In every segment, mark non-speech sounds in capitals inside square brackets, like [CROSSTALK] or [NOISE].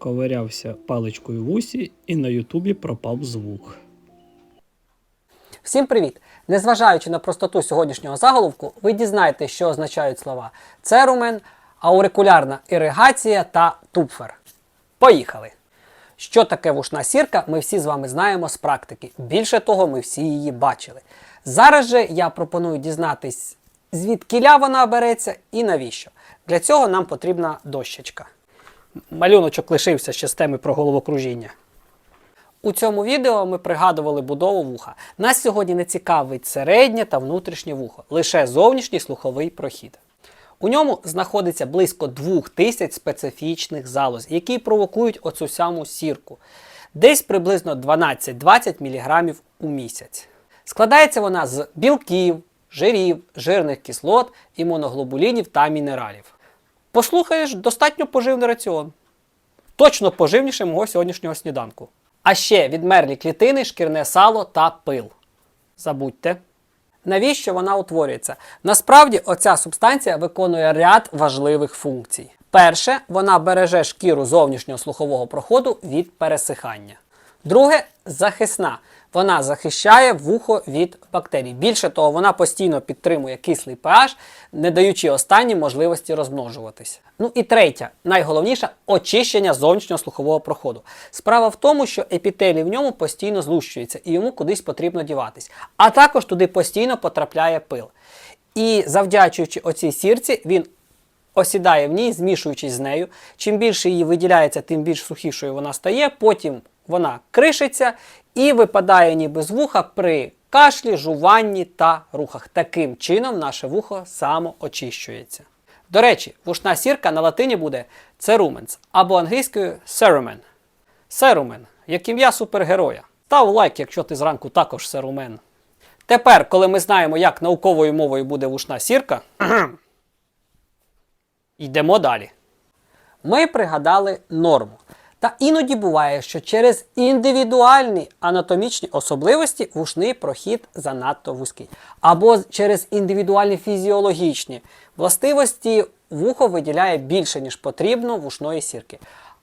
ковирявся паличкою в усі і на Ютубі пропав звук. Всім привіт! Незважаючи на простоту сьогоднішнього заголовку, ви дізнаєтесь, що означають слова церумен, аурикулярна іригація та тупфер. Поїхали! Що таке вушна сірка, ми всі з вами знаємо з практики. Більше того, ми всі її бачили. Зараз же я пропоную дізнатись, звідкіля вона береться і навіщо. Для цього нам потрібна дощечка. Малюночок лишився ще з теми про головокружіння. У цьому відео ми пригадували будову вуха. Нас сьогодні не цікавить середнє та внутрішнє вухо, лише зовнішній слуховий прохід. У ньому знаходиться близько 2000 специфічних залоз, які провокують оцю саму сірку. Десь приблизно 12-20 мг у місяць. Складається вона з білків, жирів, жирних кислот, імуноглобулінів та мінералів. Послухаєш, достатньо поживний раціон. Точно поживніше мого сьогоднішнього сніданку. А ще відмерлі клітини, шкірне сало та пил. Забудьте. Навіщо вона утворюється? Насправді, оця субстанція виконує ряд важливих функцій. Перше, вона береже шкіру зовнішнього слухового проходу від пересихання. Друге захисна. Вона захищає вухо від бактерій. Більше того, вона постійно підтримує кислий pH, не даючи останнім можливості розмножуватись. Ну і третя, найголовніша очищення зовнішнього слухового проходу. Справа в тому, що епітелій в ньому постійно злущується і йому кудись потрібно діватись. А також туди постійно потрапляє пил. І завдячуючи оцій сірці, він осідає в ній, змішуючись з нею. Чим більше її виділяється, тим більш сухішою вона стає. Потім вона кришиться і випадає ніби з вуха при кашлі, жуванні та рухах. Таким чином наше вухо самоочищується. До речі, вушна сірка на латині буде cerumen або англійською cerumen. Cerumen, як ім'я супергероя. Став лайк, якщо ти зранку також cerumen. Тепер, коли ми знаємо, як науковою мовою буде вушна сірка, [CLEARS THROAT] йдемо далі. Ми пригадали норму. Та іноді буває, що через індивідуальні анатомічні особливості вушний прохід занадто вузький. Або через індивідуальні фізіологічні властивості вухо виділяє більше, ніж потрібно вушної сірки.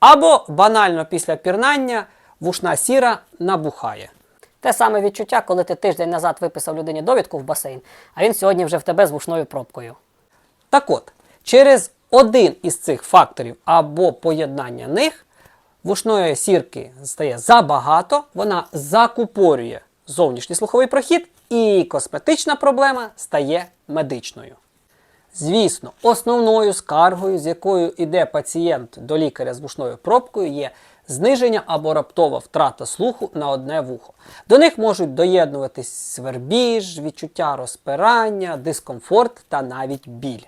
Або банально після пірнання вушна сіра набухає. Те саме відчуття, коли ти тиждень назад виписав людині довідку в басейн, а він сьогодні вже в тебе з вушною пробкою. Так от, через один із цих факторів або поєднання них вушної сірки стає забагато, вона закупорює зовнішній слуховий прохід, і косметична проблема стає медичною. Звісно, основною скаргою, з якою йде пацієнт до лікаря з вушною пробкою, є зниження або раптова втрата слуху на одне вухо. До них можуть доєднуватись свербіж, відчуття розпирання, дискомфорт та навіть біль.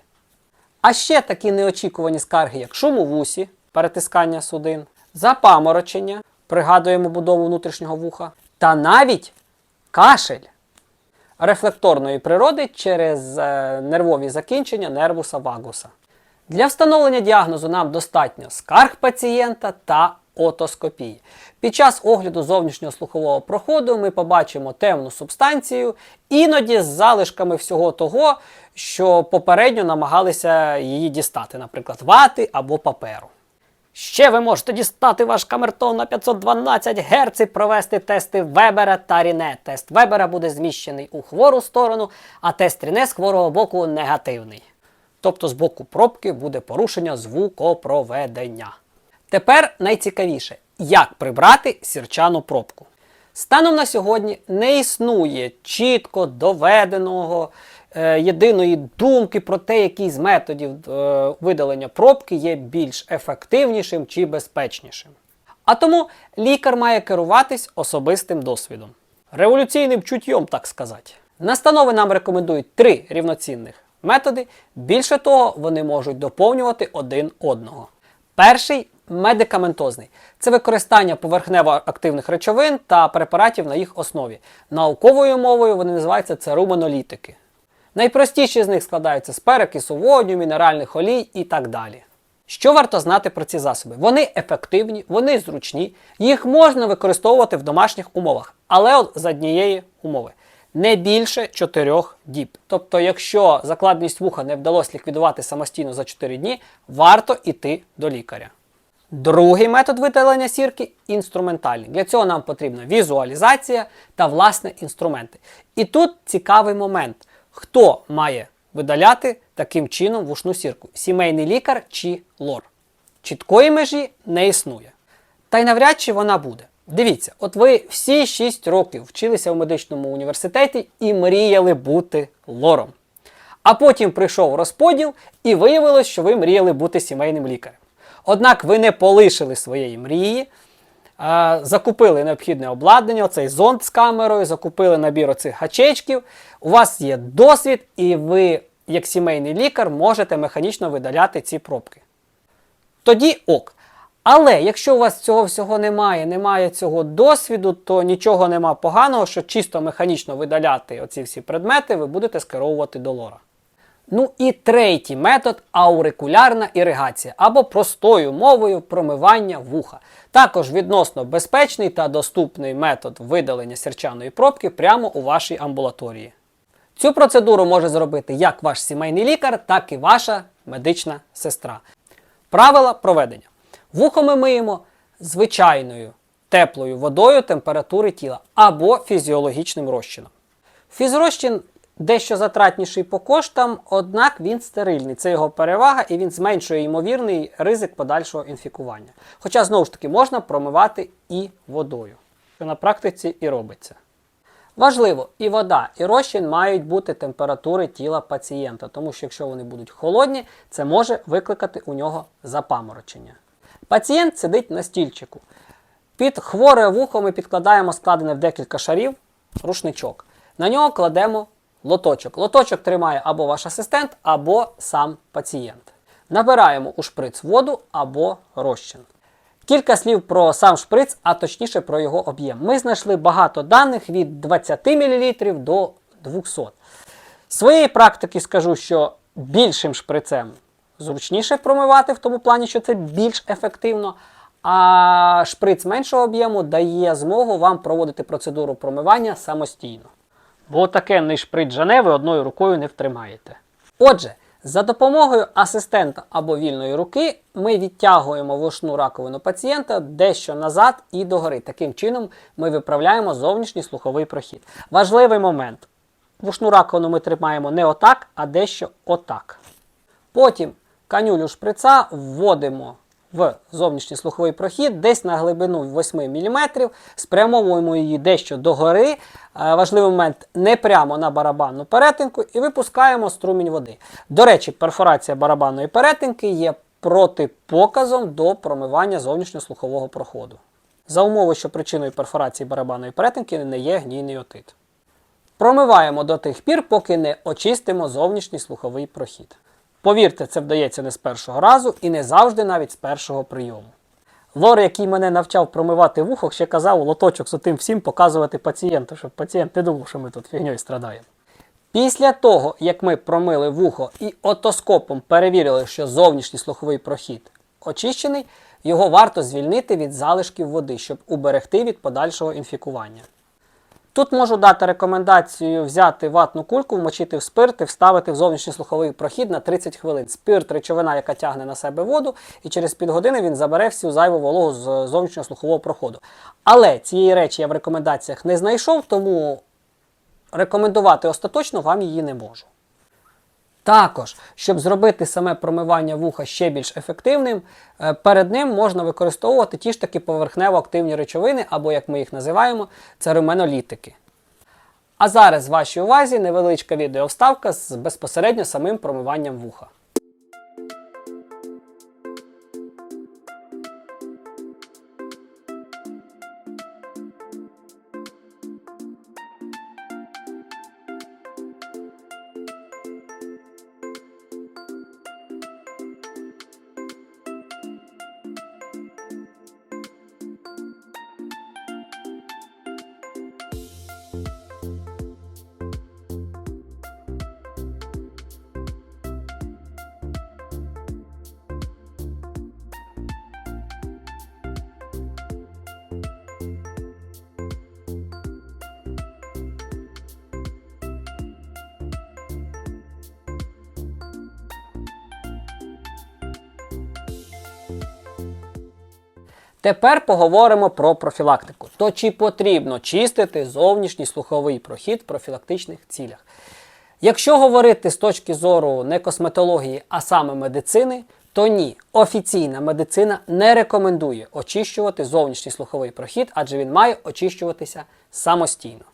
А ще такі неочікувані скарги, як шум у вусі, перетискання судин, запаморочення, пригадуємо будову внутрішнього вуха, та навіть кашель рефлекторної природи через е, нервові закінчення нервуса вагуса. Для встановлення діагнозу нам достатньо скарг пацієнта та отоскопії. Під час огляду зовнішнього слухового проходу ми побачимо темну субстанцію, іноді з залишками всього того, що попередньо намагалися її дістати, наприклад, вати або паперу. Ще ви можете дістати ваш камертон на 512 Гц і провести тести Вебера та Ріне. Тест Вебера буде зміщений у хвору сторону, а тест Ріне з хворого боку негативний. Тобто з боку пробки буде порушення звукопроведення. Тепер найцікавіше, як прибрати сірчану пробку. Станом на сьогодні не існує чітко доведеного єдиної думки про те, який з методів е, видалення пробки є більш ефективнішим чи безпечнішим. А тому лікар має керуватись особистим досвідом. Революційним чуттєм, так сказати. Настанови нам рекомендують три рівноцінних методи. Більше того, вони можуть доповнювати один одного. Перший медикаментозний це використання поверхнево активних речовин та препаратів на їх основі. Науковою мовою вони називаються церумонолітики. Найпростіші з них складаються з перекису водню, мінеральних олій і так далі. Що варто знати про ці засоби? Вони ефективні, вони зручні, їх можна використовувати в домашніх умовах, але от з однієї умови. Не більше 4 діб. Тобто, якщо закладність вуха не вдалося ліквідувати самостійно за 4 дні, варто йти до лікаря. Другий метод видалення сірки інструментальний. Для цього нам потрібна візуалізація та власне інструменти. І тут цікавий момент: хто має видаляти таким чином вушну сірку? Сімейний лікар чи лор? Чіткої межі не існує. Та й навряд чи вона буде. Дивіться, от ви всі 6 років вчилися в медичному університеті і мріяли бути лором. А потім прийшов розподіл і виявилось, що ви мріяли бути сімейним лікарем. Однак ви не полишили своєї мрії, закупили необхідне обладнання, оцей зонд з камерою, закупили набір оцих гачечків. У вас є досвід, і ви, як сімейний лікар, можете механічно видаляти ці пробки. Тоді ок. Але якщо у вас цього всього немає, немає цього досвіду, то нічого нема поганого, що чисто механічно видаляти оці всі предмети, ви будете скеровувати до лора. Ну і третій метод аурикулярна іригація або простою мовою промивання вуха. Також відносно безпечний та доступний метод видалення сірчаної пробки прямо у вашій амбулаторії. Цю процедуру може зробити як ваш сімейний лікар, так і ваша медична сестра. Правила проведення. Вухо ми миємо звичайною теплою водою температури тіла або фізіологічним розчином. Фізрозчин дещо затратніший по коштам, однак він стерильний. Це його перевага і він зменшує ймовірний ризик подальшого інфікування. Хоча, знову ж таки, можна промивати і водою, що на практиці і робиться. Важливо, і вода, і розчин мають бути температури тіла пацієнта, тому що якщо вони будуть холодні, це може викликати у нього запаморочення. Пацієнт сидить на стільчику. Під хворе вухо ми підкладаємо складене в декілька шарів рушничок. На нього кладемо лоточок. Лоточок тримає або ваш асистент, або сам пацієнт. Набираємо у шприц воду або розчин. Кілька слів про сам шприц, а точніше про його об'єм. Ми знайшли багато даних від 20 мл до 200 З своєї практики скажу, що більшим шприцем зручніше промивати в тому плані, що це більш ефективно. А шприц меншого об'єму дає змогу вам проводити процедуру промивання самостійно. Бо такенний шприц жане ви одною рукою не втримаєте. Отже, за допомогою асистента або вільної руки ми відтягуємо вушну раковину пацієнта дещо назад і догори. Таким чином ми виправляємо зовнішній слуховий прохід. Важливий момент. Вушну раковину ми тримаємо не отак, а дещо отак. Потім канюлю шприца вводимо в зовнішній слуховий прохід десь на глибину 8 мм, спрямовуємо її дещо догори. Е, Важливий момент не прямо на барабанну перетинку і випускаємо струмінь води. До речі, перфорація барабанної перетинки є протипоказом до промивання зовнішньослухового проходу. За умови, що причиною перфорації барабанної перетинки не є гнійний отит. Промиваємо до тих пір, поки не очистимо зовнішній слуховий прохід. Повірте, це вдається не з першого разу і не завжди навіть з першого прийому. Лор, який мене навчав промивати вухо, ще казав лоточок з тим всім показувати пацієнту, щоб пацієнт не думав, що ми тут фігньою страдаємо. Після того, як ми промили вухо і отоскопом перевірили, що зовнішній слуховий прохід очищений, його варто звільнити від залишків води, щоб уберегти від подальшого інфікування. Тут можу дати рекомендацію взяти ватну кульку, вмочити в спирт і вставити в зовнішній слуховий прохід на 30 хвилин. Спирт речовина, яка тягне на себе воду, і через півгодини він забере всю зайву вологу з зовнішнього слухового проходу. Але цієї речі я в рекомендаціях не знайшов, тому рекомендувати остаточно вам її не можу. Також, щоб зробити саме промивання вуха ще більш ефективним, е, перед ним можна використовувати ті ж таки поверхнево-активні речовини, або, як ми їх називаємо, це руменолітики. А зараз вашій увазі невеличка відеовставка з безпосередньо самим промиванням вуха. Тепер поговоримо про профілактику. То чи потрібно чистити зовнішній слуховий прохід в профілактичних цілях? Якщо говорити з точки зору не косметології, а саме медицини, то ні, офіційна медицина не рекомендує очищувати зовнішній слуховий прохід, адже він має очищуватися самостійно.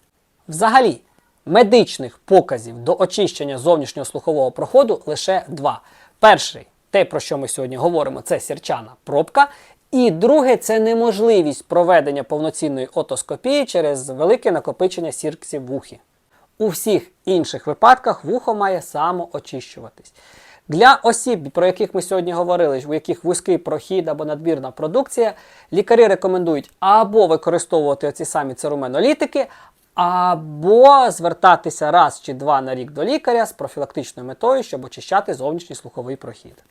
Взагалі, медичних показів до очищення зовнішнього слухового проходу лише два. Перший, те, про що ми сьогодні говоримо, це сірчана пробка. І друге, це неможливість проведення повноцінної отоскопії через велике накопичення сірксів в вухі. У всіх інших випадках вухо має самоочищуватись. Для осіб, про яких ми сьогодні говорили, у яких вузький прохід або надмірна продукція, лікарі рекомендують або використовувати оці самі церуменолітики, або звертатися раз чи два на рік до лікаря з профілактичною метою, щоб очищати зовнішній слуховий прохід.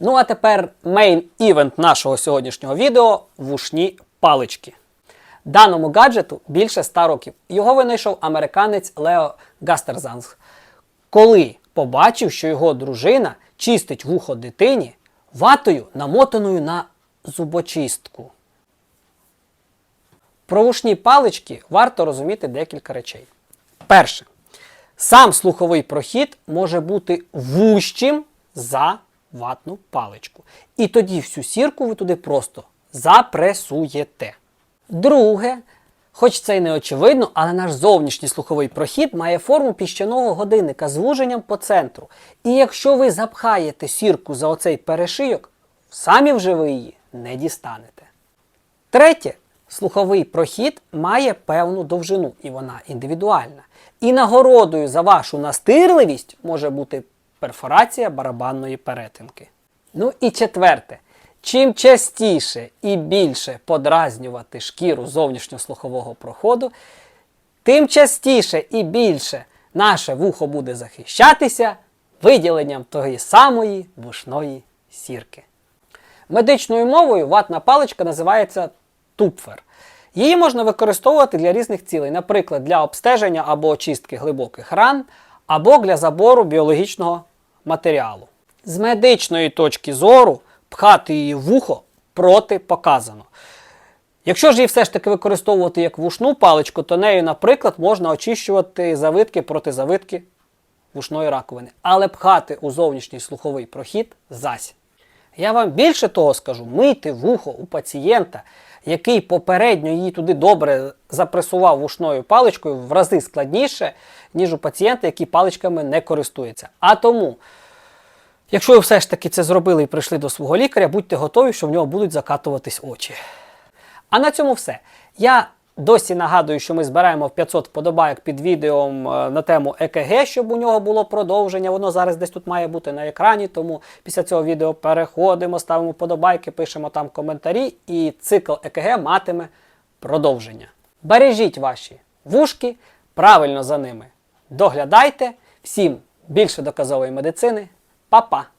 Ну а тепер мейн івент нашого сьогоднішнього відео вушні палички. Даному гаджету більше 100 років. Його винайшов американець Лео Гастерзанг, коли побачив, що його дружина чистить вухо дитині ватою, намотаною на зубочистку. Про вушні палички варто розуміти декілька речей. Перше, сам слуховий прохід може бути вущим за ватну паличку. І тоді всю сірку ви туди просто запресуєте. Друге, хоч це й не очевидно, але наш зовнішній слуховий прохід має форму піщаного годинника з вуженням по центру. І якщо ви запхаєте сірку за оцей перешийок, самі вже ви її не дістанете. Третє, слуховий прохід має певну довжину, і вона індивідуальна. І нагородою за вашу настирливість може бути перфорація барабанної перетинки. Ну і четверте. Чим частіше і більше подразнювати шкіру зовнішньослухового проходу, тим частіше і більше наше вухо буде захищатися виділенням тої самої вушної сірки. Медичною мовою ватна паличка називається тупфер. Її можна використовувати для різних цілей, наприклад, для обстеження або очистки глибоких ран, або для забору біологічного матеріалу. З медичної точки зору пхати її в вухо протипоказано. Якщо ж її все ж таки використовувати як вушну паличку, то нею, наприклад, можна очищувати завитки проти завитки вушної раковини. Але пхати у зовнішній слуховий прохід зась. Я вам більше того скажу, мити вухо у пацієнта, який попередньо її туди добре запресував вушною паличкою, в рази складніше, ніж у пацієнта, який паличками не користується. А тому, якщо ви все ж таки це зробили і прийшли до свого лікаря, будьте готові, що в нього будуть закатуватись очі. А на цьому все. Я досі нагадую, що ми збираємо 500 вподобайок під відео е, на тему ЕКГ, щоб у нього було продовження. Воно зараз десь тут має бути на екрані. Тому після цього відео переходимо, ставимо вподобайки, пишемо там коментарі, і цикл ЕКГ матиме продовження. Бережіть ваші вушки, правильно за ними доглядайте. Всім більше доказової медицини. Па-па!